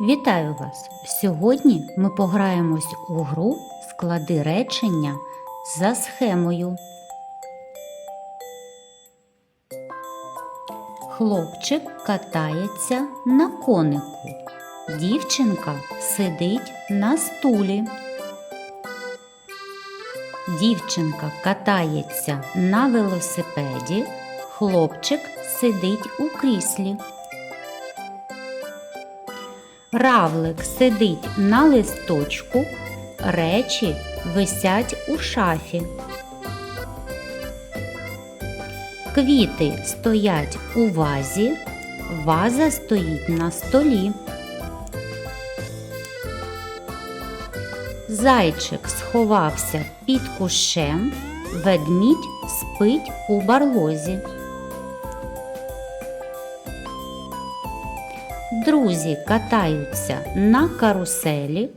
Вітаю вас! Сьогодні ми пограємось у гру склади речення за схемою. Хлопчик катається на конику. Дівчинка сидить на стулі. Дівчинка катається на велосипеді. Хлопчик сидить у кріслі. Равлик сидить на листочку, речі висять у шафі. Квіти стоять у вазі, ваза стоїть на столі. Зайчик сховався під кущем, ведмідь спить у барлозі. Друзі катаються на каруселі.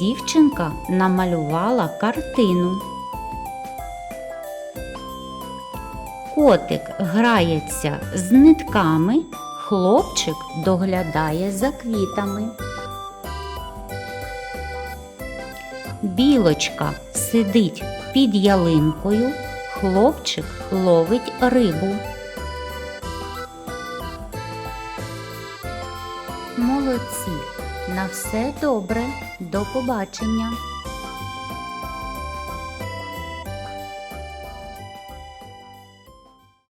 Дівчинка намалювала картину. Котик грається з нитками, хлопчик доглядає за квітами. Білочка сидить під ялинкою, хлопчик ловить рибу. Молодці! На все добре. До побачення!